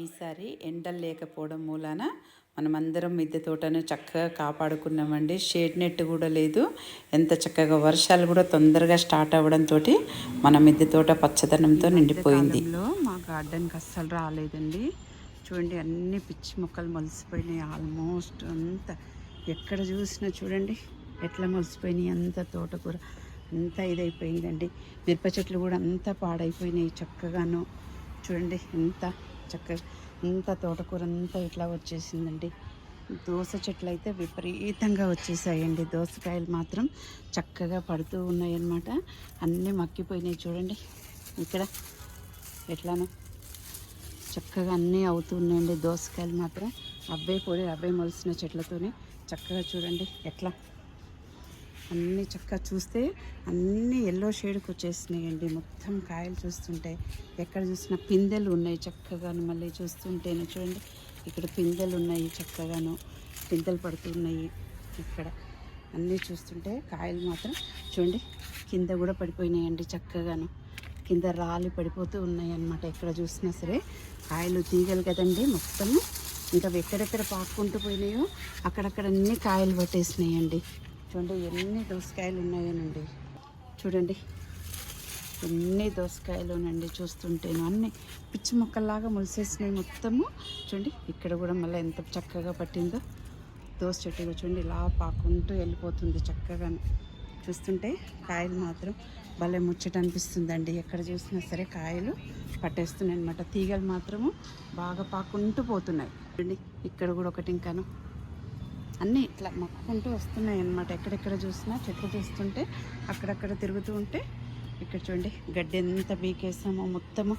ఈసారి ఎండలు లేకపోవడం మూలాన మనమందరం మిద్దె తోటను చక్కగా కాపాడుకున్నామండి. షేడ్ నెట్ కూడా లేదు. ఎంత చక్కగా వర్షాలు కూడా తొందరగా స్టార్ట్ అవ్వడంతో మన మిద్దె తోట పచ్చదనంతో నిండిపోయింది. మా గార్డెన్కి అస్సలు రాలేదండి. చూడండి అన్ని పిచ్చి మొక్కలు మొలిసిపోయినాయి ఆల్మోస్ట్ అంతా. ఎక్కడ చూసినా చూడండి ఎట్లా మొలిసిపోయినాయి అంత తోటకూర అంతా ఇదైపోయిందండి. మిరప చెట్లు కూడా అంతా పాడైపోయినాయి చక్కగాను. చూడండి ఎంత చక్కగా ఇంత తోటకూర అంతా ఇట్లా వచ్చేసిందండి. దోస చెట్లు అయితే విపరీతంగా వచ్చేసాయండి. దోసకాయలు మాత్రం చక్కగా పడుతూ ఉన్నాయన్నమాట. అన్నీ మక్కిపోయినాయి చూడండి. ఇక్కడ ఎట్లానో చక్కగా అన్నీ అవుతున్నాయండి దోసకాయలు మాత్రం అబ్బాయి పొడి అబ్బాయి మొలిసిన చెట్లతోనే చక్కగా చూడండి. ఎట్లా అన్నీ చక్కగా చూస్తే అన్నీ ఎల్లో షేడ్కి వచ్చేసినాయండి. మొత్తం కాయలు చూస్తుంటే ఎక్కడ చూసినా పిందెలు ఉన్నాయి చక్కగాను. మళ్ళీ చూస్తుంటేనే చూడండి ఇక్కడ పిందెలు ఉన్నాయి చక్కగాను. పిందెలు పడుతున్నాయి ఇక్కడ. అన్నీ చూస్తుంటే కాయలు మాత్రం చూడండి కింద కూడా పడిపోయినాయండి చక్కగాను. కింద రాలి పడిపోతూ ఉన్నాయి అన్నమాట ఎక్కడ చూసినా సరే. కాయలు తీగలు కదండి మొత్తము. ఇంకా ఎక్కడెక్కడ పాక్కుంటూ పోయినాయో అక్కడక్కడ అన్ని కాయలు పట్టేసినాయండి. చూడండి ఎన్ని దోసకాయలు ఉన్నాయోనండి చూడండి ఎన్ని దోసకాయలునండి చూస్తుంటేను. అన్ని పిచ్చి మొక్కల్లాగా మొలిసేసినాయి మొత్తము. చూడండి ఇక్కడ కూడా మళ్ళీ ఎంత చక్కగా పట్టిందో. దోస చెట్టుగా చూడండి ఇలా పాకుంటూ వెళ్ళిపోతుంది చక్కగా. చూస్తుంటే కాయలు మాత్రం భలే ముచ్చట అనిపిస్తుందండి. ఎక్కడ చూసినా సరే కాయలు పట్టేస్తున్నాయి అనమాట తీగలు మాత్రము బాగా పాకుంటూ పోతున్నాయి. చూడండి ఇక్కడ కూడా ఒకటి ఇంకాను. అన్నీ ఇట్లా మొక్కుకుంటూ వస్తున్నాయి అన్నమాట ఎక్కడెక్కడ చూసినా చెట్లు చూస్తుంటే అక్కడక్కడ తిరుగుతూ ఉంటే ఇక్కడ చూడండి గడ్డి ఎంత బీకేసామో మొత్తము.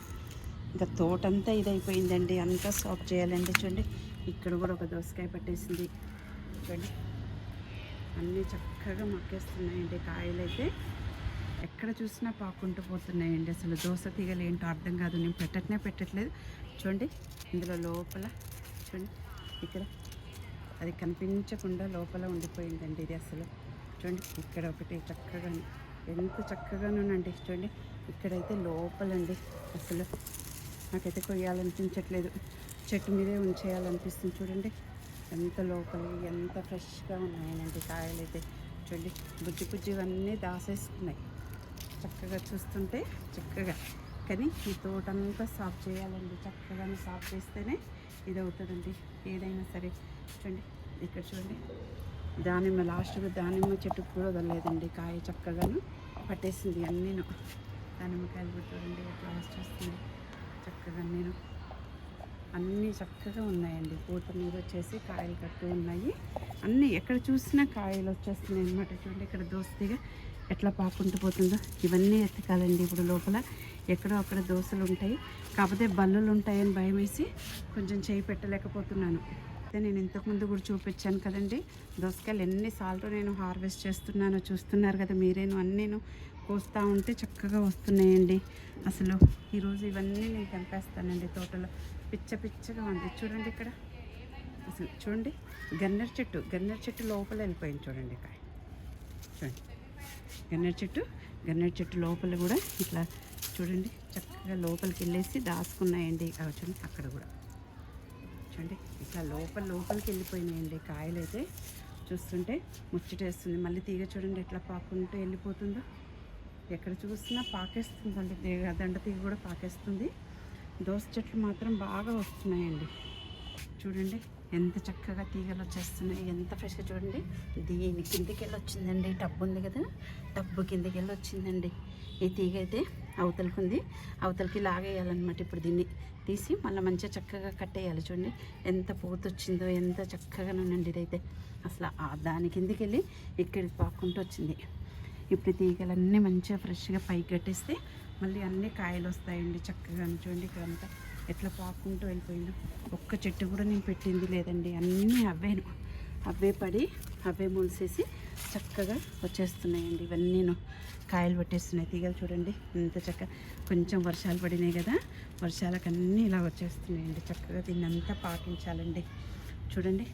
ఇంకా తోటంతా ఇదైపోయిందండి. అంతా సాఫ్ చేయాలండి చూడండి. ఇక్కడ కూడా ఒక దోసకాయ పట్టేసింది. చూడండి. అన్నీ చక్కగా మక్కేస్తున్నాయండి కాయలు అయితే ఎక్కడ చూసినా పాకుంటూ పోతున్నాయండి. అసలు దోశ తీగలు ఏంటో అర్థం కాదు. నేను పెట్టట్నే పెట్టట్లేదు. చూడండి. ఇందులో లోపల చూడండి. ఇక్కడ అది కనిపించకుండా లోపల ఉండిపోయిందండి ఇది అసలు. చూడండి ఇక్కడ ఒకటి చక్కగా ఎంత చక్కగానండి చూడండి ఇక్కడైతే లోపలండి. అసలు నాకైతే కొయ్యాలనిపించట్లేదు. చెట్టు మీదే ఉంచేయాలనిపిస్తుంది. చూడండి ఎంత లోపలి ఎంత ఫ్రెష్గా ఉన్నాయనండి కాయలు అయితే చూడండి బుజ్జి బుజ్జివన్నీ దాసేస్తున్నాయి చక్కగా చూస్తుంటే చక్కగా. కానీ ఈ తోటంతా సాఫ్ చేయాలండి. చక్కగా సాఫ్ చేస్తేనే ఇది అవుతుందండి ఏదైనా సరే. చూడండి ఇక్కడ చూడండి. దానిమ్మ లాస్ట్గా దానిమ్మ చెట్టుకు కూడా వదలలేదండి. కాయ చక్కగాను పట్టేసింది అన్నీను. దానిమ్మకాయలు కూడా చూడండి ఎట్లా చక్కగా నేను అన్నీ చక్కగా ఉన్నాయండి. పూత మీద వచ్చేసి కాయలు కట్టు ఉన్నాయి. అన్నీ ఎక్కడ చూసినా కాయలు వచ్చేస్తున్నాయి అనమాట చూడండి ఇక్కడ దోస్తీగా ఎట్లా పాకుంటూ పోతుందో. ఇవన్నీ ఎత్తకాలండి ఇప్పుడు లోపల. ఎక్కడో అక్కడ దోశలు ఉంటాయి కాకపోతే బల్లులు ఉంటాయని భయం వేసి కొంచెం చేయి పెట్టలేకపోతున్నాను. అయితే నేను ఇంతకుముందు కూడా చూపించాను కదండి. దోసకాయలు ఎన్నిసార్లు నేను హార్వెస్ట్ చేస్తున్నానో చూస్తున్నారు కదా మీరేను అన్నీను కోస్తూ ఉంటే చక్కగా వస్తున్నాయండి. అసలు ఈరోజు ఇవన్నీ నేను తెంపేస్తానండి తోటలో. పిచ్చ పిచ్చగా ఉంది. చూడండి ఇక్కడ. అసలు చూడండి. గన్నేరు చెట్టు. గన్నేరు చెట్టు లోపల వెళ్ళిపోయింది చూడండి కాయ చూడండి. గన్నేరు చెట్టు. గన్నేరు చెట్టు లోపల కూడా ఇట్లా చూడండి. చక్కగా లోపలికి వెళ్ళేసి దాచుకున్నాయండి. అవి చూడండి అక్కడ కూడా. చూడండి ఇట్లా లోపల లోపలికి వెళ్ళిపోయినాయండి కాయలు అయితే చూస్తుంటే ముచ్చటేస్తుంది. మళ్ళీ తీగ చూడండి ఎట్లా పాకుంటూ వెళ్ళిపోతుందో. ఎక్కడ చూసినా పాకేస్తుందండి తీగ దండ తీగ కూడా పాకేస్తుంది. దోస చెట్లు మాత్రం బాగా వస్తున్నాయండి. చూడండి ఎంత చక్కగా తీగలు వచ్చేస్తున్నాయి ఎంత ఫ్రెష్గా చూడండి. దీని కిందకి వెళ్ళి వచ్చిందండి టబ్బు ఉంది కదా. టబ్బు కిందకి వెళ్ళి వచ్చిందండి. ఈ తీగ అయితే అవతలకి ఉంది అవతలకి లాగేయాలన్నమాట ఇప్పుడు దీన్ని తీసి. మళ్ళీ మంచిగా చక్కగా కట్టేయాలి చూడండి. ఎంత పూత వచ్చిందో ఎంత చక్కగానండి ఇదైతే. అసలు దాని కిందకి వెళ్ళి ఇక్కడికి పాక్కుంటూ వచ్చింది. ఇప్పుడు తీగలన్నీ మంచిగా ఫ్రెష్గా పైకి కట్టేస్తే మళ్ళీ అన్ని కాయలు వస్తాయండి చక్కగా చూడండి ఇక్కడంతా ఎట్లా పాకుంటూ వెళ్ళిపోయిందో. ఒక్క చెట్టు కూడా నేను పెట్టింది లేదండి. అన్నీ అవ్వేను అవే పడి అవే మొలిసేసి చక్కగా వచ్చేస్తున్నాయండి. ఇవన్నీను కాయలు పట్టేస్తున్నాయి. తీగలు చూడండి. ఎంత చక్కగా. కొంచెం వర్షాలు పడినాయి కదా. వర్షాలకన్నీ ఇలా వచ్చేస్తున్నాయండి. చక్కగా దీన్నంతా పాకించాలండి. పాటించాలండి చూడండి.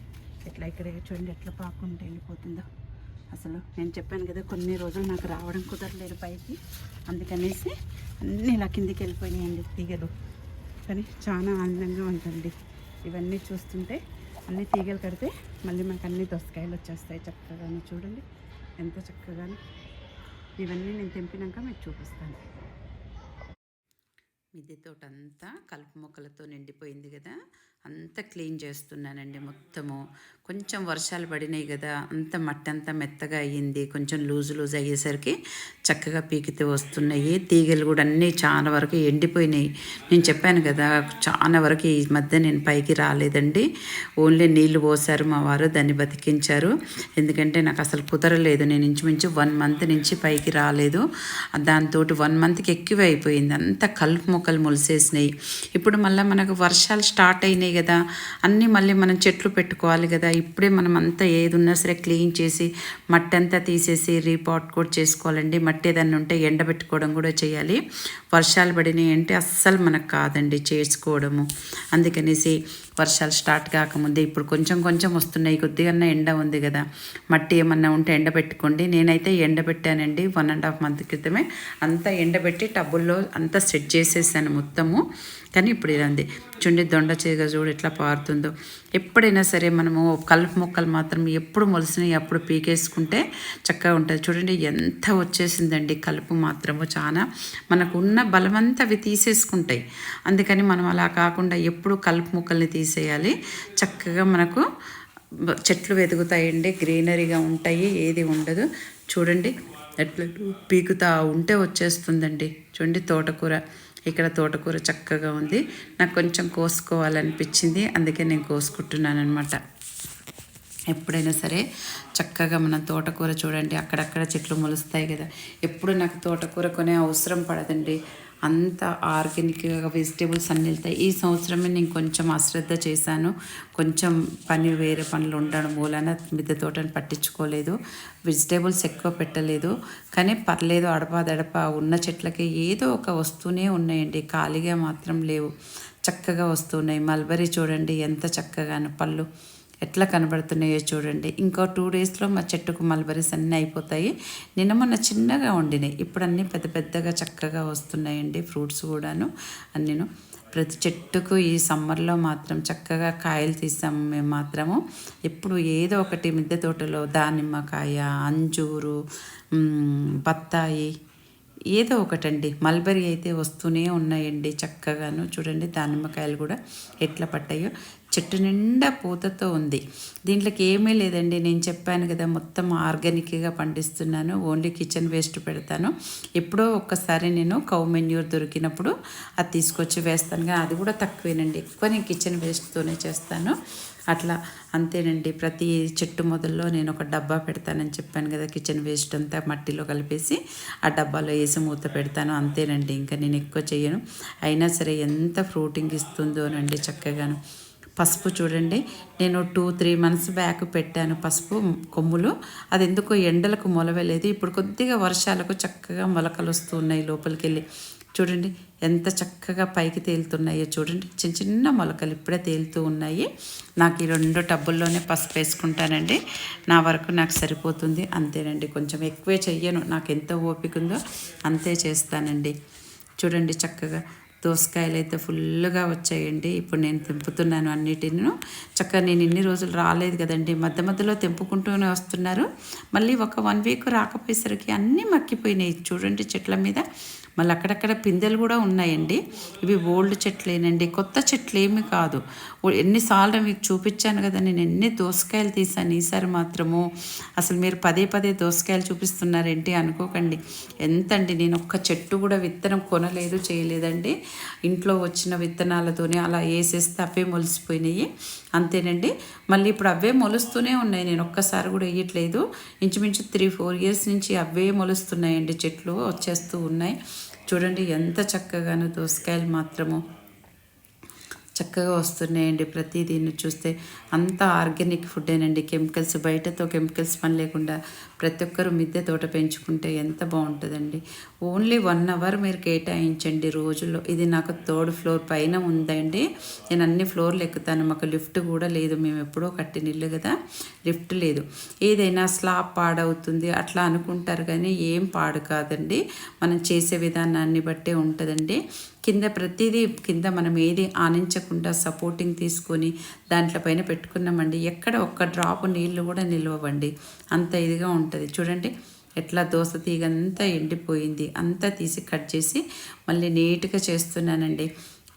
ఎట్లా ఇక్కడ చూడండి. ఎట్లా పాకుంటే వెళ్ళిపోతుందో అసలు నేను చెప్పాను కదా కొన్ని రోజులు నాకు రావడం కుదరలేదు పైకి. అందుకనేసి అన్నీ ఇలా కిందికి వెళ్ళిపోయినాయండి తీగలు. కానీ చాలా ఆనందంగా ఉందండి. ఇవన్నీ చూస్తుంటే అన్ని తీగలు కడితే మళ్ళీ మనకు అన్ని దోసకాయలు వచ్చేస్తాయి చక్కగాను చూడండి. ఎంత చక్కగాను. ఇవన్నీ నేను తెంపినాక మీకు చూపిస్తాను. మిద్దె తోట అంతా కలుపు మొక్కలతో నిండిపోయింది కదా. అంతా క్లీన్ చేస్తున్నానండి మొత్తము. కొంచెం వర్షాలు పడినాయి కదా అంత మట్టి అంతా మెత్తగా అయ్యింది. కొంచెం లూజు లూజ్ అయ్యేసరికి చక్కగా పీకితే వస్తున్నాయి. తీగలు కూడా అన్నీ చాలా వరకు ఎండిపోయినాయి. నేను చెప్పాను కదా చాలా వరకు ఈ మధ్య నేను పైకి రాలేదండి. ఓన్లీ నీళ్ళు పోసారు మా వారు దాన్ని బతికించారు. ఎందుకంటే నాకు అసలు కుదరలేదు. నేను ఇంచుమించు వన్ మంత్ నుంచి పైకి రాలేదు. దాంతో వన్ మంత్కి ఎక్కువ అయిపోయింది అంత కలుపు మొక్కలు మొలిసేసినాయి. ఇప్పుడు మళ్ళీ మనకు వర్షాలు స్టార్ట్ అయినాయి. కదా. అన్నీ మళ్ళీ మనం చెట్లు పెట్టుకోవాలి కదా. ఇప్పుడే మనం అంతా ఏది ఉన్నా సరే క్లీన్ చేసి మట్టి అంతా తీసేసి రీపాట్ కూడా చేసుకోవాలండి. మట్టి ఏదన్నా ఉంటే ఎండబెట్టుకోవడం కూడా చేయాలి. వర్షాలు పడినాయి అంటే అస్సలు మనకు కాదండి చేసుకోవడము అందుకనేసి వర్షాలు స్టార్ట్ కాకముందే ఇప్పుడు కొంచెం కొంచెం వస్తున్నాయి కొద్దిగా ఎండ ఉంది కదా. మట్టి ఏమన్నా ఉంటే ఎండబెట్టుకోండి నేనైతే ఎండబెట్టానండి వన్ అండ్ హాఫ్ మంత్ క్రితమే. అంతా ఎండబెట్టి టబ్బుల్లో అంతా సెట్ చేసేసాను మొత్తము. కానీ ఇప్పుడు ఇలా ఉంది. చుండి దొండ చేయగా చూడు ఎట్లా పారుతుందో. ఎప్పుడైనా సరే మనము కలుపు మొక్కలు మాత్రం ఎప్పుడు మొలిసినాయి అప్పుడు పీకేసుకుంటే చక్కగా ఉంటుంది. చూడండి ఎంత వచ్చేసిందండి కలుపు మాత్రము చాలా మనకు ఉన్న బలమంతా అవి తీసేసుకుంటాయి. అందుకని మనం అలా కాకుండా ఎప్పుడు కలుపు మొక్కల్ని తీసేయాలి. చక్కగా మనకు చెట్లు వెతుకుతాయండి. గ్రీనరీగా ఉంటాయి. ఏది ఉండదు. చూడండి. ఎట్లా పీకుతా ఉంటే వచ్చేస్తుందండి. చూడండి తోటకూర. ఇక్కడ తోటకూర చక్కగా ఉంది. నాకు కొంచెం కోసుకోవాలనిపించింది. అందుకే నేను కోసుకుంటున్నాను అనమాట ఎప్పుడైనా సరే చక్కగా మనం తోటకూర చూడండి. అక్కడక్కడ చెట్లు మొలుస్తాయి కదా. ఎప్పుడు నాకు తోటకూర కొనే అవసరం పడదండి. అంత ఆర్గానిక్గా వెజిటేబుల్స్ అన్నీ వెళ్తాయి. ఈ సంవత్సరమే నేను కొంచెం అశ్రద్ధ చేశాను. కొంచెం పని వేరే పనులు ఉండడం మూలన మిద్దె తోటని పట్టించుకోలేదు. వెజిటేబుల్స్ ఎక్కువ పెట్టలేదు. కానీ పర్లేదు అడపాదడప ఉన్న చెట్లకి ఏదో ఒక వస్తూనే ఉన్నాయండి. ఖాళీగా మాత్రం లేవు. చక్కగా వస్తున్నాయి. మల్బరీ చూడండి ఎంత చక్కగాను పళ్ళు. ఎట్లా కనబడుతున్నాయో చూడండి. ఇంకో టూ డేస్లో మా చెట్టుకు మల్బరీస్ అన్నీ అయిపోతాయి. నిన్న మొన్న చిన్నగా ఉండినాయి ఇప్పుడు అన్నీ పెద్ద పెద్దగా చక్కగా వస్తున్నాయండి ఫ్రూట్స్ కూడాను. అన్నీను ప్రతి చెట్టుకు ఈ సమ్మర్లో మాత్రం చక్కగా కాయలు తీసాము మేము మాత్రము. ఎప్పుడు ఏదో ఒకటి మిద్దె తోటలో దానిమ్మకాయ అంజూరు బత్తాయి ఏదో ఒకటండి. మల్బరీ అయితే వస్తూనే ఉన్నాయండి చక్కగాను. చూడండి దానిమ్మకాయలు కూడా ఎట్లా పట్టాయో. చెట్టు నిండా పూతతో ఉంది. దీంట్లోకి ఏమీ లేదండి. నేను చెప్పాను కదా మొత్తం ఆర్గానిక్గా పండిస్తున్నాను. ఓన్లీ కిచెన్ వేస్ట్ పెడతాను. ఎప్పుడో ఒక్కసారి నేను కౌ మెన్యూర్ దొరికినప్పుడు అది తీసుకొచ్చి వేస్తాను. కానీ అది కూడా తక్కువేనండి. ఎక్కువ నేను కిచెన్ వేస్ట్తోనే చేస్తాను. అట్లా అంతేనండి. ప్రతి చెట్టు మొదల్లో నేను ఒక డబ్బా పెడతానని చెప్పాను కదా కిచెన్ వేస్ట్ అంతా మట్టిలో కలిపేసి ఆ డబ్బాలో వేసి మూత పెడతాను. అంతేనండి. ఇంకా నేను ఎక్కువ చేయను. అయినా సరే ఎంత ఫ్రూటింగ్ ఇస్తుందోనండి చక్కగాను. పసుపు చూడండి. నేను టూ త్రీ మంత్స్ బ్యాక్ పెట్టాను పసుపు కొమ్ములు. అది ఎందుకో ఎండలకు మొలవలేదు. ఇప్పుడు కొద్దిగా వర్షాలకు చక్కగా మొలకలు వస్తున్నాయి లోపలికి వెళ్ళి చూడండి ఎంత చక్కగా పైకి తేలుతున్నాయో చూడండి. చిన్న చిన్న మొలకలు ఇప్పుడే తేలుతూ ఉన్నాయి. నాకు ఈ రెండు టబ్బుల్లోనే పసుపు వేసుకుంటానండి. నా వరకు నాకు సరిపోతుంది. అంతేనండి. కొంచెం ఎక్కువే చెయ్యను. నాకు ఎంత ఓపిక ఉందో అంతే చేస్తానండి. చూడండి చక్కగా. దోసకాయలు అయితే ఫుల్గా వచ్చాయండి. ఇప్పుడు నేను తెంపుతున్నాను అన్నిటిను. చక్కగా నేను ఇన్ని రోజులు రాలేదు కదండి. మధ్య మధ్యలో తెంపుకుంటూనే వస్తున్నారు. మళ్ళీ ఒక వన్ వీక్ రాకపోయేసరికి అన్నీ మక్కిపోయినాయి. చూడండి చెట్ల మీద. మళ్ళీ అక్కడక్కడ పిందెలు కూడా ఉన్నాయండి. ఇవి ఓల్డ్ చెట్లేనండి. కొత్త చెట్లు ఏమి కాదు. ఎన్నిసార్లు మీకు చూపించాను కదా నేను ఎన్ని దోసకాయలు తీసాను ఈసారి మాత్రము. అసలు మీరు పదే పదే దోసకాయలు చూపిస్తున్నారేంటి అనుకోకండి. ఎంతండి నేను ఒక్క చెట్టు కూడా విత్తనం కొనలేదు చేయలేదండి. ఇంట్లో వచ్చిన విత్తనాలతోనే అలా వేసేస్తే అవే మొలిసిపోయినాయి. అంతేనండి. మళ్ళీ ఇప్పుడు అవే మొలుస్తూనే ఉన్నాయి. నేను ఒక్కసారి కూడా వేయట్లేదు ఇంచుమించు త్రీ ఫోర్ ఇయర్స్ నుంచి అవే మొలుస్తున్నాయండి చెట్లు వచ్చేస్తూ ఉన్నాయి. చూడండి ఎంత చక్కగాను దోసకాయలు మాత్రము. చక్కగా వస్తున్నాయండి ప్రతి దీన్ని చూస్తే. అంతా ఆర్గానిక్ ఫుడ్డేనండి. కెమికల్స్ బయటతో కెమికల్స్ పని లేకుండా ప్రతి ఒక్కరు మిద్దె తోట పెంచుకుంటే ఎంత బాగుంటుందండి. ఓన్లీ వన్ అవర్ మీరు కేటాయించండి రోజుల్లో ఇది నాకు థర్డ్ ఫ్లోర్ పైన ఉందండి. నేను అన్ని ఫ్లోర్లు ఎక్కుతాను. మాకు లిఫ్ట్ కూడా లేదు. మేము ఎప్పుడో కట్టిన ఇల్లు కదా. లిఫ్ట్ లేదు. ఏదైనా స్లాబ్ పాడవుతుంది. అట్లా అనుకుంటారు కానీ ఏం పాడు కాదండి. మనం చేసే విధానాన్ని బట్టే ఉంటుందండి. కింద ప్రతిదీ కింద మనం ఏది ఆనించకుండా సపోర్టింగ్ తీసుకొని దాంట్లో పైన పెట్టుకున్నామండి. ఎక్కడ ఒక్క డ్రాప్ నీళ్ళు కూడా నిలవండి అంత ఇదిగా ఉంటుంది. చూడండి. ఎట్లా దోశ తీగ అంతా ఎండిపోయింది అంతా తీసి కట్ చేసి మళ్ళీ నీట్గా చేస్తున్నానండి.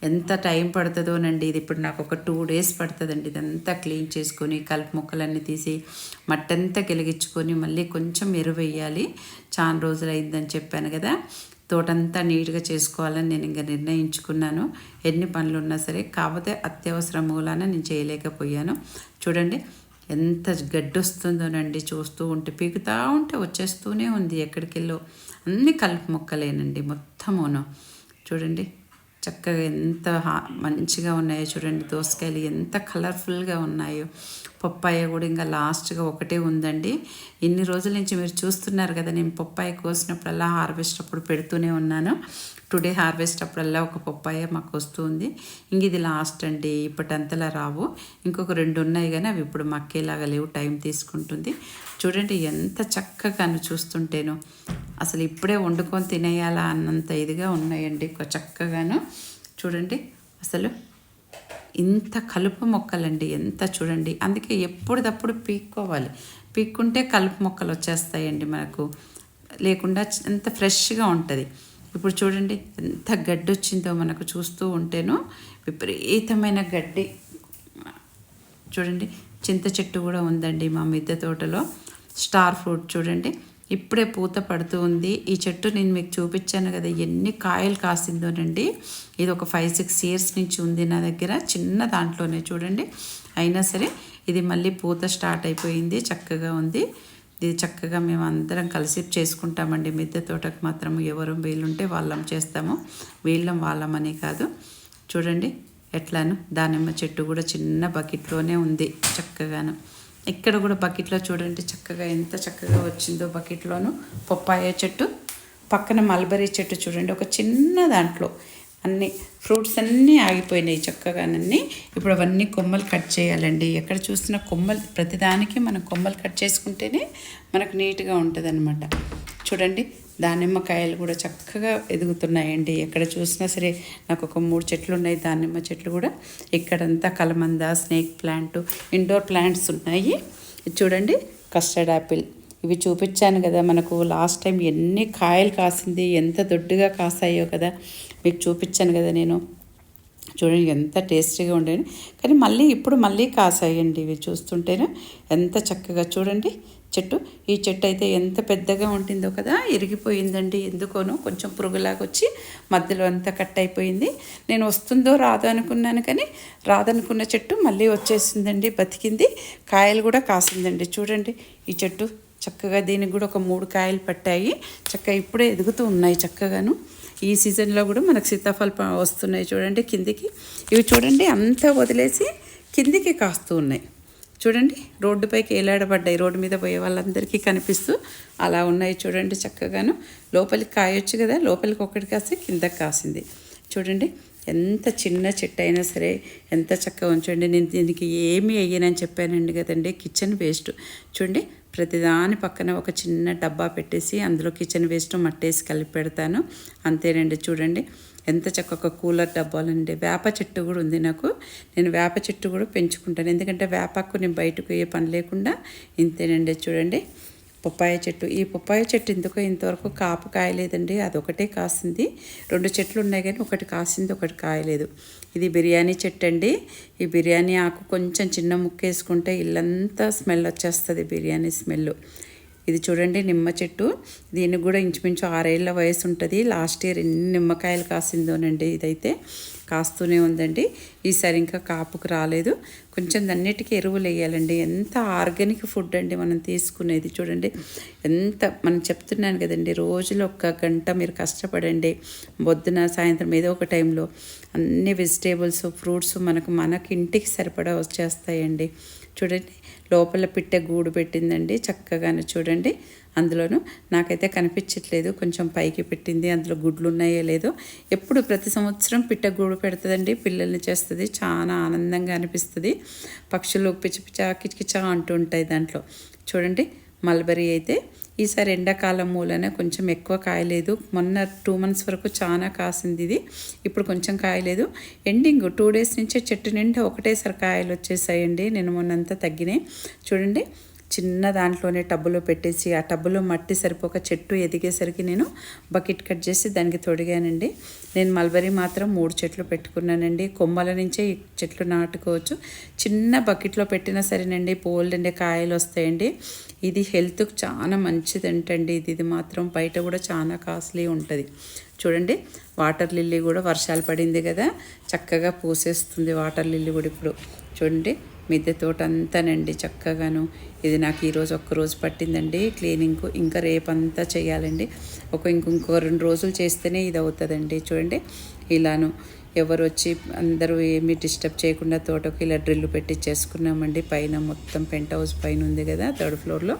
ఎంత టైం పడుతుందోనండి ఇది ఇప్పుడు నాకు ఒక టూ డేస్ పడుతుందండి. ఇదంతా క్లీన్ చేసుకొని కలుపు ముక్కలన్నీ తీసి మట్టంతా గెలిగించుకొని మళ్ళీ కొంచెం ఎరువు వేయాలి. చాలా రోజులు అయిందని చెప్పాను కదా. తోటంతా నీట్గా చేసుకోవాలని నేను ఇంకా నిర్ణయించుకున్నాను. ఎన్ని పనులు ఉన్నా సరే కాకపోతే అత్యవసర మూలాన నేను చేయలేకపోయాను. చూడండి ఎంత గడ్డి వస్తుందోనండి చూస్తూ ఉంటే పీకుతూ ఉంటే వచ్చేస్తూనే ఉంది ఎక్కడికెళ్ళో. అన్ని కలుపు మొక్కలేనండి మొత్తమును. చూడండి చక్కగా ఎంత హా- మంచిగా ఉన్నాయో చూడండి దోసకాయలు ఎంత కలర్ఫుల్గా ఉన్నాయో. పప్పాయ కూడా ఇంకా లాస్ట్గా ఒకటే ఉందండి. ఇన్ని రోజుల నుంచి మీరు చూస్తున్నారు కదా నేను పప్పాయ కోసినప్పుడల్లా హార్వెస్ట్ అప్పుడు పెడుతూనే ఉన్నాను. టుడే హార్వెస్ట్ అప్పుడల్లా ఒక పప్పాయ మాకు వస్తుంది. ఇంక ఇది లాస్ట్ అండి ఇప్పటంతలా రావు. ఇంకొక రెండు ఉన్నాయి కానీ అవి ఇప్పుడు మక్కేలాగా లేవు టైం తీసుకుంటుంది. చూడండి ఎంత చక్కగాను చూస్తుంటేను. అసలు ఇప్పుడే వండుకొని తినేయాలా అన్నంత ఇదిగా ఉన్నాయండి ఒక చక్కగాను. చూడండి అసలు ఇంత కలుపు మొక్కలండి ఎంత చూడండి. అందుకే ఎప్పుడప్పుడు పీక్కోవాలి. పీక్కుంటే కలుపు మొక్కలు వచ్చేస్తాయండి మనకు. లేకుండా ఎంత ఫ్రెష్గా ఉంటుంది. ఇప్పుడు చూడండి ఎంత గడ్డి వచ్చిందో మనకు చూస్తూ ఉంటేనో విపరీతమైన గడ్డి. చూడండి చింత చెట్టు కూడా ఉందండి మా మిద్దె తోటలో. స్టార్ ఫ్రూట్ చూడండి ఇప్పుడే పూత పడుతూ ఉంది. ఈ చెట్టు నేను మీకు చూపించాను కదా ఎన్ని కాయలు కాసిందోనండి. ఇది ఒక ఫైవ్ సిక్స్ ఇయర్స్ నుంచి ఉంది నా దగ్గర చిన్న దాంట్లోనే చూడండి. అయినా సరే ఇది మళ్ళీ పూత స్టార్ట్ అయిపోయింది చక్కగా ఉంది. ఇది చక్కగా మేము అందరం కలిసి చేసుకుంటామండి. మిద్దె తోటకు మాత్రం ఎవరు వీలుంటే వాళ్ళం చేస్తాము. వీళ్ళం వాళ్ళమని కాదు. చూడండి ఎట్లాను దానిమ్మ చెట్టు కూడా చిన్న బకెట్లోనే ఉంది చక్కగాను. ఇక్కడ కూడా బకెట్లో చూడండి చక్కగా ఎంత చక్కగా వచ్చిందో బకెట్లోను. పప్పాయ చెట్టు పక్కన మల్బరీ చెట్టు చూడండి ఒక చిన్న దాంట్లో. అన్ని ఫ్రూట్స్ అన్నీ ఆగిపోయినాయి చక్కగానన్నీ. ఇప్పుడు అవన్నీ కొమ్మలు కట్ చేయాలండి. ఎక్కడ చూసినా కొమ్మలు ప్రతిదానికి మనం కొమ్మలు కట్ చేసుకుంటేనే మనకు నీట్గా ఉంటుంది చూడండి దానిమ్మకాయలు కూడా చక్కగా ఎదుగుతున్నాయండి. ఎక్కడ చూసినా సరే నాకు ఒక మూడు చెట్లు ఉన్నాయి. దానిమ్మ చెట్లు కూడా ఇక్కడంతా కలమంద స్నేక్ ప్లాంట్ ఇండోర్ ప్లాంట్స్ ఉన్నాయి. చూడండి కస్టర్డ్ యాపిల్. ఇవి చూపించాను కదా మనకు లాస్ట్ టైం ఎన్ని కాయలు కాసింది ఎంత దొడ్డుగా కాసాయో కదా. మీకు చూపించాను కదా నేను. చూడండి ఎంత టేస్టీగా ఉండేది. కానీ మళ్ళీ ఇప్పుడు మళ్ళీ కాసాయండి ఇవి చూస్తుంటేనే ఎంత చక్కగా. చూడండి చెట్టు. ఈ చెట్టు అయితే ఎంత పెద్దగా ఉంటుందో కదా ఇరిగిపోయిందండి ఎందుకోనో. కొంచెం పురుగులాగా వచ్చి మధ్యలో అంతా కట్ అయిపోయింది. నేను వస్తుందో రాదో అనుకున్నాను కానీ రాదనుకున్న చెట్టు మళ్ళీ వచ్చేసిందండి బతికింది. కాయలు కూడా కాసిందండి. చూడండి ఈ చెట్టు చక్కగా దీనికి కూడా ఒక మూడు కాయలు పట్టాయి. చక్కగా ఇప్పుడే ఎదుగుతూ ఉన్నాయి చక్కగాను. ఈ సీజన్లో కూడా మనకు సీతాఫలం వస్తున్నాయి చూడండి కిందికి. ఇవి చూడండి అంతా వదిలేసి కిందికి కాస్తూ ఉన్నాయి. చూడండి రోడ్డుపైకి ఏలాడబడ్డాయి. రోడ్డు మీద పోయే వాళ్ళందరికీ కనిపిస్తూ అలా ఉన్నాయి చూడండి చక్కగాను. లోపలికి కాయొచ్చు కదా లోపలికి ఒకటి కాస్తే కిందకి కాసింది. చూడండి ఎంత చిన్న చెట్టు అయినా సరే ఎంత చక్కగా ఉంచండి. నేను దీనికి ఏమి వేయనని చెప్పానండి కదండి కిచెన్ వేస్ట్. చూడండి ప్రతిదాని పక్కన ఒక చిన్న డబ్బా పెట్టేసి అందులో కిచెన్ వేస్ట్ మట్టేసి కలిపి పెడతాను. అంతేనండి చూడండి. ఎంత చక్కగా కూలర్ డబ్బాలండి వేప చెట్టు కూడా ఉంది నాకు. నేను వేప చెట్టు కూడా పెంచుకుంటాను. ఎందుకంటే వేపాకు నేను బయటకు ఏ పని లేకుండా ఇంతేనండి చూడండి. పప్పాయ చెట్టు. ఈ పప్పాయ చెట్టు ఎందుకో ఇంతవరకు కాపు కాయలేదండి. అదొకటే కాసింది. రెండు చెట్లు ఉన్నాయి కానీ ఒకటి కాసింది ఒకటి కాయలేదు. ఇది బిర్యానీ చెట్టు అండి ఈ బిర్యానీ ఆకు కొంచెం చిన్న ముక్క వేసుకుంటే ఇల్లంతా స్మెల్ వచ్చేస్తుంది బిర్యానీ స్మెల్. ఇది చూడండి నిమ్మ చెట్టు. దీనికి కూడా ఇంచుమించు ఆరేళ్ళ వయసు ఉంటుంది లాస్ట్ ఇయర్ ఎన్ని నిమ్మకాయలు కాసిందోనండి ఇదైతే. కాస్తూనే ఉందండి. ఈసారి ఇంకా కాపుకు రాలేదు. కొంచెం అన్నిటికీ ఎరువులు వేయాలండి. ఎంత ఆర్గానిక్ ఫుడ్ అండి మనం తీసుకునేది చూడండి. ఎంత మనం చెప్తున్నాను కదండి రోజులో ఒక్క గంట మీరు కష్టపడండి. పొద్దున సాయంత్రం ఏదో ఒక టైంలో అన్ని వెజిటేబుల్స్ ఫ్రూట్స్ మనకు మనకి ఇంటికి సరిపడా వచ్చేస్తాయండి. చూడండి లోపల పిట్ట గూడు పెట్టిందండి చక్కగానే చూడండి. అందులోనూ నాకైతే కనిపించట్లేదు. కొంచెం పైకి పెట్టింది. అందులో గుడ్లు ఉన్నాయో లేదో ఎప్పుడు ప్రతి సంవత్సరం పిట్ట గూడు పెడుతుందండి. పిల్లల్ని చేస్తుంది. చాలా ఆనందంగా అనిపిస్తుంది. పక్షులు పిచ్చి పిచ్చా కిచకిచా అంటూ ఉంటాయి దాంట్లో. చూడండి మల్బరీ అయితే ఈసారి ఎండాకాలం మూలన కొంచెం ఎక్కువ కాయలేదు. మొన్న టూ మంత్స్ వరకు చాలా కాసింది ఇది. ఇప్పుడు కొంచెం కాయలేదు. ఎండింగ్ టూ డేస్ నుంచే చెట్టు నిండా ఒకటేసారి కాయలు వచ్చేసాయండి. నేను మొన్నంతా తగ్గినాయి. చూడండి చిన్న దాంట్లోనే టబ్బులో పెట్టేసి ఆ టబ్బులో మట్టి సరిపోక చెట్టు ఎదిగేసరికి నేను బకెట్ కట్ చేసి దానికి తొడిగానండి. నేను మల్బరీ మాత్రం మూడు చెట్లు పెట్టుకున్నానండి. కొమ్మల నుంచే ఈ చెట్లు నాటుకోవచ్చు. చిన్న బకెట్లో పెట్టినా సరేనండి. పోల్డండి కాయలు వస్తాయండి. ఇది హెల్త్కి చాలా మంచిదంటండి. ఇది ఇది మాత్రం బయట కూడా చాలా కాస్ట్లీ ఉంటుంది. చూడండి వాటర్ లిల్లీ కూడా వర్షాలు పడింది కదా. చక్కగా పూసేస్తుంది వాటర్ లిల్లీ కూడా ఇప్పుడు. చూడండి మిద్దె తోట అంతానండి చక్కగాను. ఇది నాకు ఈరోజు ఒక్క రోజు పట్టిందండి. క్లీనింగ్ ఇంకా రేపంతా చేయాలండి. ఒక ఇంకొక రెండు రోజులు చేస్తేనే ఇది అవుతుందండి. చూడండి. ఇలాను ఎవరు వచ్చి అందరూ ఏమీ డిస్టర్బ్ చేయకుండా తోటకు ఇలా డ్రిల్ పెట్టి చేసుకున్నామండి. పైన మొత్తం పెంట్ హౌస్ పైన ఉంది కదా థర్డ్ ఫ్లోర్లో.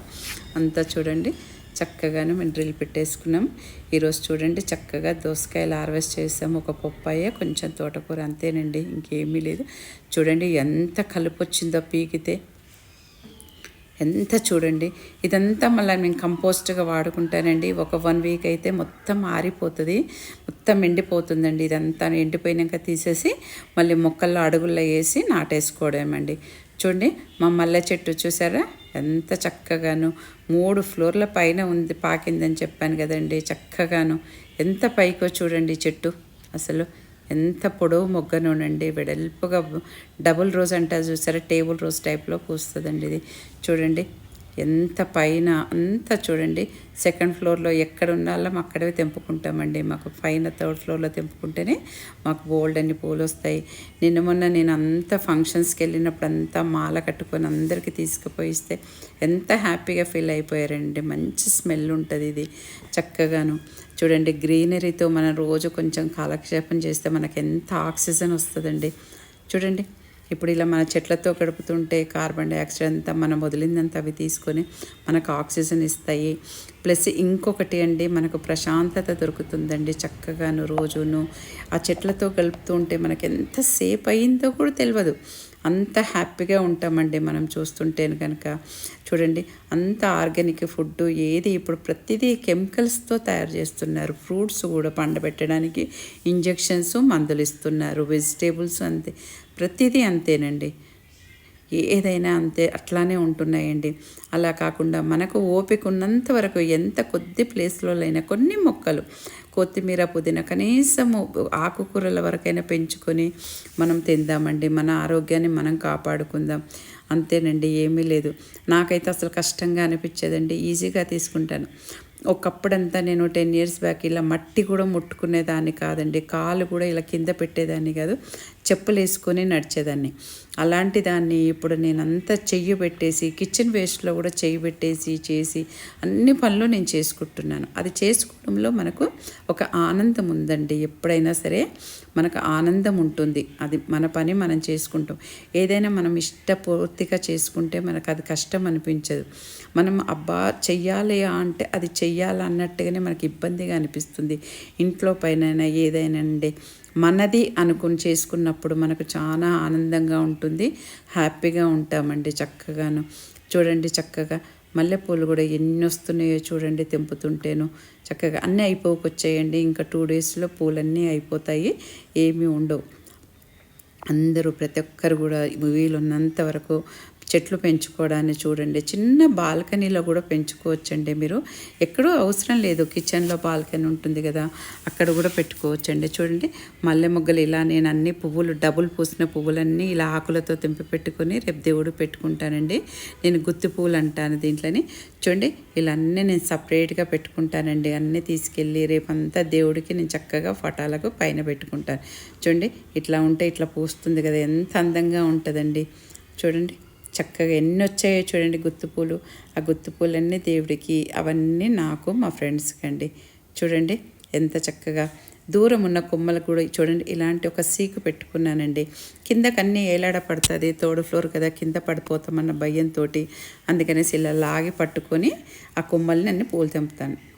అంతా చూడండి. చక్కగానే మేము డ్రిల్ పెట్టేసుకున్నాం. ఈరోజు చూడండి చక్కగా దోసకాయలు హార్వెస్ట్ చేసాం ఒక పప్పాయ కొంచెం తోటకూర అంతేనండి ఇంకేమీ లేదు. చూడండి ఎంత కలుపు వచ్చిందో పీకితే. ఎంత చూడండి ఇదంతా మళ్ళీ నేను కంపోస్ట్గా వాడుకుంటానండి. ఒక వన్ వీక్ అయితే మొత్తం ఆరిపోతుంది మొత్తం ఎండిపోతుందండి. ఇదంతా ఎండిపోయినాక తీసేసి మళ్ళీ మొక్కల్లో అడుగుల్లో వేసి నాటేసుకోవడమేమండి. చూడండి మా మల్లె చెట్టు చూసారా? ఎంత చక్కగాను. మూడు ఫ్లోర్ల పైన ఉంది పాకిందని చెప్పాను కదండి చక్కగాను. ఎంత పైకో చూడండి చెట్టు. అసలు ఎంత పొడవు మొగ్గనునండి వెడల్పుగా డబుల్ రోజ్ అంటారు చూసారా టేబుల్ రోజ్ టైప్లో పూస్తుందండి ఇది. చూడండి ఎంత పైన అంతా చూడండి. సెకండ్ ఫ్లోర్లో ఎక్కడ ఉన్నాలో అక్కడే తెంపుకుంటామండి. మాకు పైన థర్డ్ ఫ్లోర్లో తెంపుకుంటేనే మాకు బోల్డ్ అన్ని పూలు వస్తాయి. నిన్న మొన్న నేను అంత ఫంక్షన్స్కి వెళ్ళినప్పుడు అంతా మాల కట్టుకొని అందరికీ తీసుకుపోయిస్తే ఎంత హ్యాపీగా ఫీల్ అయిపోయారండి. మంచి స్మెల్ ఉంటుంది ఇది. చక్కగాను. చూడండి గ్రీనరీతో మనం రోజు కొంచెం కాలక్షేపం చేస్తే మనకి ఎంత ఆక్సిజన్ వస్తుందండి. చూడండి ఇప్పుడు ఇలా మన చెట్లతో గడుపుతుంటే కార్బన్ డైఆక్సైడ్ అంతా మనం వదిలిందంతా అవి తీసుకొని మనకు ఆక్సిజన్ ఇస్తాయి. ప్లస్ ఇంకొకటి అండి మనకు ప్రశాంతత దొరుకుతుందండి చక్కగాను రోజును. ఆ చెట్లతో గలుపుతూ ఉంటే మనకి ఎంతసేపు అయిందో కూడా తెలియదు అంత హ్యాపీగా ఉంటామండి మనం చూస్తుంటే కనుక. చూడండి అంత ఆర్గానిక్ ఫుడ్ ఏది ఇప్పుడు ప్రతిదీ కెమికల్స్తో తయారు చేస్తున్నారు. ఫ్రూట్స్ కూడా పండబెట్టడానికి ఇంజెక్షన్స్ మందులు ఇస్తున్నారు. వెజిటేబుల్స్ అంతే. ప్రతిదీ అంతేనండి. ఏదైనా అంతే అట్లానే ఉంటున్నాయండి. అలా కాకుండా మనకు ఓపిక ఉన్నంత వరకు ఎంత కొద్ది ప్లేస్లో అయినా కొన్ని మొక్కలు కొత్తిమీర పుదీనా కనీసము ఆకుకూరల వరకైనా పెంచుకొని మనం తిందామండి. మన ఆరోగ్యాన్ని మనం కాపాడుకుందాం. అంతేనండి ఏమీ లేదు. నాకైతే అసలు కష్టంగా అనిపించేదండి. ఈజీగా తీసుకుంటాను. ఒకప్పుడంతా నేను టెన్ ఇయర్స్ బ్యాక్ ఇలా మట్టి కూడా ముట్టుకునేదాన్ని కాదండి. కాలు కూడా ఇలా కింద పెట్టేదాన్ని కాదు. చెప్పులు వేసుకొని నడిచేదాన్ని. అలాంటి దాన్ని ఇప్పుడు నేను అంతా చెయ్యి పెట్టేసి కిచెన్ వేస్ట్లో కూడా చెయ్యి పెట్టేసి చేసి అన్ని పనులు నేను చేసుకుంటున్నాను. అది చేసుకోవడంలో మనకు ఒక ఆనందం ఉందండి. ఎప్పుడైనా సరే మనకు ఆనందం ఉంటుంది. అది మన పని మనం చేసుకుంటాం. ఏదైనా మనం ఇష్టపూర్తిగా చేసుకుంటే మనకు అది కష్టం అనిపించదు. మనం అబ్బా చెయ్యాలి అంటే అది చెయ్యాలన్నట్టుగానే మనకి ఇబ్బందిగా అనిపిస్తుంది. ఇంట్లో పైన ఏదైనా అండి మనది అనుకుని చేసుకున్నప్పుడు మనకు చాలా ఆనందంగా ఉంటుంది. హ్యాపీగా ఉంటామండి చక్కగాను. చూడండి చక్కగా మల్లెపూలు కూడా ఎన్ని వస్తున్నాయో చూడండి తెంపుతుంటేను. చక్కగా అన్నీ అయిపోకొచ్చేయండి. ఇంకా టూ డేస్లో పూలన్నీ అయిపోతాయి. ఏమీ ఉండవు. అందరూ ప్రతి ఒక్కరు కూడా వీలున్నంత వరకు చెట్లు పెంచుకోవడాన్ని చూడండి. చిన్న బాల్కనీలో కూడా పెంచుకోవచ్చండి మీరు. ఎక్కడో అవసరం లేదు. కిచెన్లో బాల్కనీ ఉంటుంది కదా అక్కడ కూడా పెట్టుకోవచ్చండి. చూడండి మల్లె మొగ్గలు ఇలా నేను అన్ని పువ్వులు డబుల్ పూసిన పువ్వులన్నీ ఇలా ఆకులతో తెంపి పెట్టుకొని రేపు దేవుడు పెట్టుకుంటానండి. నేను గుత్తి పువ్వులు అంటాను దీంట్లోని. చూడండి ఇలా అన్నీ నేను సపరేట్గా పెట్టుకుంటానండి. అన్నీ తీసుకెళ్ళి రేపంతా దేవుడికి నేను చక్కగా ఫటాలకు పైన పెట్టుకుంటాను. చూడండి ఇట్లా ఉంటే ఇట్లా పూస్తుంది కదా ఎంత అందంగా ఉంటుందండి. చూడండి చక్కగా ఎన్ని వచ్చాయో చూడండి గుత్తుపూలు. ఆ గుత్తుపూలన్నీ దేవుడికి అవన్నీ నాకు మా ఫ్రెండ్స్కి అండి. చూడండి ఎంత చక్కగా. దూరం ఉన్న కొమ్మలు కూడా చూడండి ఇలాంటి ఒక సీకు పెట్టుకున్నానండి. కిందకన్నీ ఏలాడ పడుతుంది తోడు ఫ్లోర్ కదా కింద పడిపోతామన్న భయంతో అందుకనేసి ఇలా లాగి పట్టుకొని ఆ కొమ్మల్ని అన్ని పూలు తెంపుతాను.